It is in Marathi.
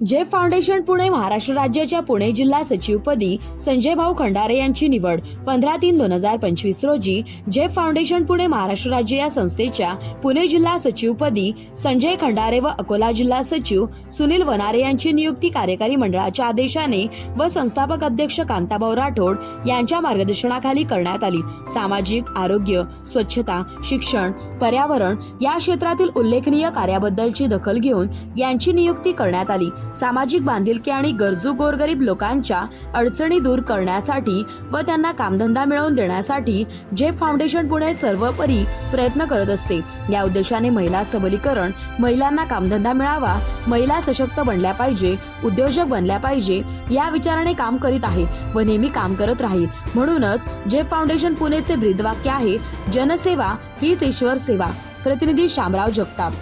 Jeff foundation Pune Maharashtra राज्याच्या पुणे जिल्हा सचिवपदी संजय भाऊ खंडारे यांची निवड पंधरा तीन दोन हजार पंचवीस रोजी जेफ फाउंडेशन पुणे महाराष्ट्र राज्य या संस्थेच्या पुणे जिल्हा सचिवपदी संजय खंडारे व अकोला जिल्हा सचिव सुनील वनारे यांची नियुक्ती कार्यकारी मंडळाच्या आदेशाने व संस्थापक अध्यक्ष कांताभाऊ राठोड यांच्या मार्गदर्शनाखाली करण्यात आली. सामाजिक आरोग्य स्वच्छता शिक्षण पर्यावरण या क्षेत्रातील उल्लेखनीय कार्याबद्दलची दखल घेऊन यांची नियुक्ती करण्यात आली. सामाजिक बांधिलकी आणि गरजू गोरगरीब लोकांच्या अडचणी दूर करण्यासाठी व त्यांना कामधंदा मिळवून देण्यासाठी जेप फाउंडेशन पुणे सर्वपरी प्रयत्न करत असते. या उद्देशाने महिला सबलीकरण महिलांना कामधंदा मिळावा महिला सशक्त बनल्या पाहिजे उद्योजक बनल्या पाहिजे या विचाराने काम करीत आहे व नेहमी काम करत राहील. म्हणूनच जेप फाउंडेशन पुणेचे ब्रीदवाक्य आहे जनसेवा हीच ईश्वर सेवा प्रतिनिधी शामराव जगताप.